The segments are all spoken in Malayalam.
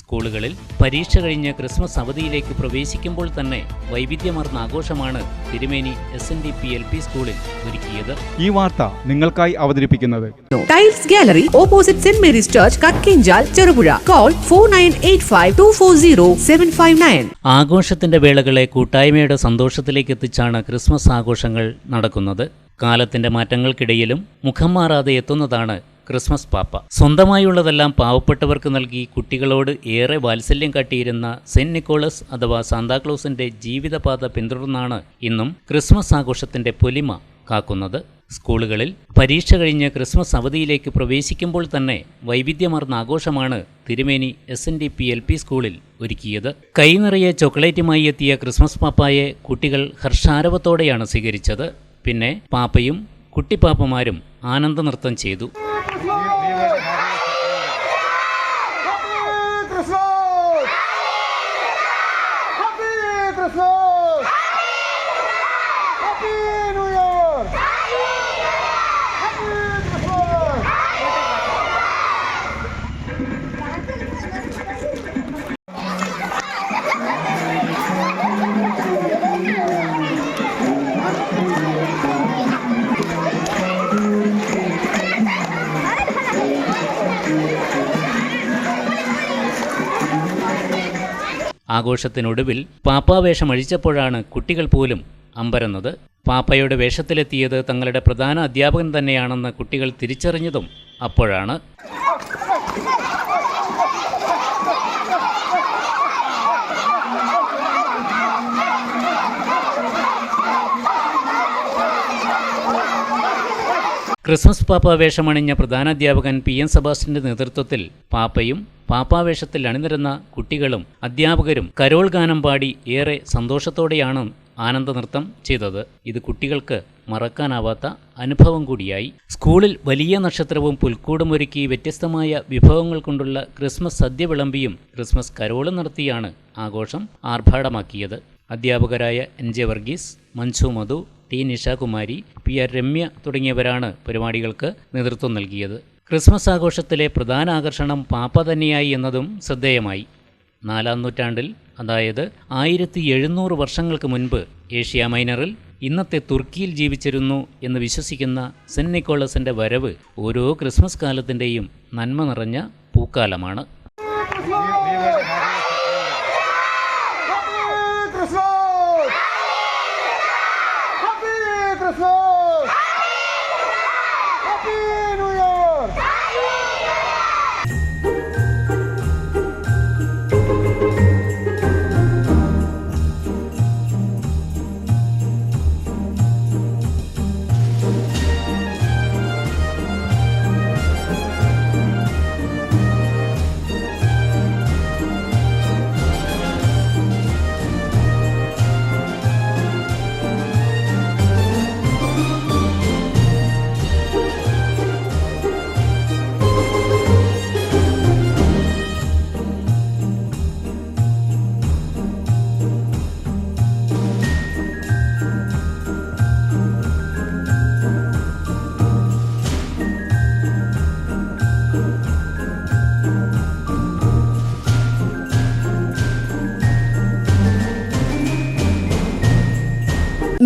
സ്കൂളുകളിൽ പരീക്ഷ കഴിഞ്ഞ് ക്രിസ്മസ് അവധിയിലേക്ക് പ്രവേശിക്കുമ്പോൾ തന്നെ വൈവിധ്യമാർന്ന ആഘോഷമാണ് Thirumeni S N D P L P സ്കൂളിൽ ഒരുക്കിയത്. ഈ വാർത്ത നിങ്ങൾക്കായി അവതരിപ്പിക്കുന്നത്. Tiles gallery opposite saint Mary's church Kakkinchal Cherupuzha call four nine eight five two four zero seven five nine ആഘോഷത്തിന്റെ വേളകളെ കൂട്ടായ്മയുടെ സന്തോഷത്തിലേക്ക് എത്തിച്ചാണ് ക്രിസ്മസ് ആഘോഷങ്ങൾ നടക്കുന്നത്. കാലത്തിന്റെ മാറ്റങ്ങൾക്കിടയിലും മുഖം മാറാതെ എത്തുന്നതാണ് ക്രിസ്മസ് പാപ്പ. സ്വന്തമായുള്ളതെല്ലാം പാവപ്പെട്ടവർക്ക് നൽകി കുട്ടികളോട് ഏറെ വാത്സല്യം കാട്ടിയിരുന്ന സെന്റ് നിക്കോളസ് അഥവാ സാന്താക്ലോസിന്റെ ജീവിതപാത പിന്തുടർന്നാണ് ഇന്നും ക്രിസ്മസ് ആഘോഷത്തിന്റെ പൊലിമ കാക്കുന്നത്. സ്കൂളുകളിൽ പരീക്ഷ കഴിഞ്ഞ് ക്രിസ്മസ് അവധിയിലേക്ക് പ്രവേശിക്കുമ്പോൾ തന്നെ വൈവിധ്യമാർന്ന ആഘോഷമാണ് Thirumeni S N D P L P സ്കൂളിൽ ഒരുക്കിയത്. കൈനിറയെ ചോക്ലേറ്റുമായി എത്തിയ ക്രിസ്മസ് പാപ്പായെ കുട്ടികൾ ഹർഷാരവത്തോടെയാണ് സ്വീകരിച്ചത്. പിന്നെ പാപ്പയും കുട്ടിപ്പാപ്പമാരും ആനന്ദനൃത്തം ചെയ്തു. ആഘോഷത്തിനൊടുവിൽ പാപ്പാവേഷം അഴിച്ചപ്പോഴാണ് കുട്ടികൾ പോലും അമ്പരന്നത്. പാപ്പയുടെ വേഷത്തിലെത്തിയത് തങ്ങളുടെ പ്രധാന അധ്യാപകൻ തന്നെയാണെന്ന് കുട്ടികൾ തിരിച്ചറിഞ്ഞതും അപ്പോഴാണ്. ക്രിസ്മസ് പാപ്പ വേഷമണിഞ്ഞ പ്രധാനാധ്യാപകൻ പി എൻ സെബാസ്റ്റിന്റെ നേതൃത്വത്തിൽ പാപ്പയും പാപ്പാവേഷത്തിൽ അണിനിരന്ന കുട്ടികളും അധ്യാപകരും കരോൾ ഗാനം പാടി ഏറെ സന്തോഷത്തോടെയാണ് ആനന്ദ നൃത്തം ചെയ്തത്. ഇത് കുട്ടികൾക്ക് മറക്കാനാവാത്ത അനുഭവം കൂടിയായി. സ്കൂളിൽ വലിയ നക്ഷത്രവും പുൽക്കൂടും ഒരുക്കി വ്യത്യസ്തമായ വിഭവങ്ങൾ കൊണ്ടുള്ള ക്രിസ്മസ് സദ്യ വിളമ്പിയും ക്രിസ്മസ് കരോളും നടത്തിയാണ് ആഘോഷം ആർഭാടമാക്കിയത്. അധ്യാപകരായ N J Varghese Manju Madhu T Nishakumari P R Ramya തുടങ്ങിയവരാണ് പരിപാടികൾക്ക് നേതൃത്വം നൽകിയത്. ക്രിസ്മസ് ആഘോഷത്തിലെ പ്രധാന ആകർഷണം പാപ്പ തന്നെയായി എന്നതും ശ്രദ്ധേയമായി. നാലാം നൂറ്റാണ്ടിൽ അതായത് ആയിരത്തി എഴുന്നൂറ് വർഷങ്ങൾക്ക് മുൻപ് ഏഷ്യ മൈനറിൽ ഇന്നത്തെ തുർക്കിയിൽ ജീവിച്ചിരുന്നു എന്ന് വിശ്വസിക്കുന്ന സെന്റ് നിക്കോളസിന്റെ വരവ് ഓരോ ക്രിസ്മസ് കാലത്തിന്റെയും നന്മ നിറഞ്ഞ പൂക്കാലമാണ്. Anderson!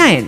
nine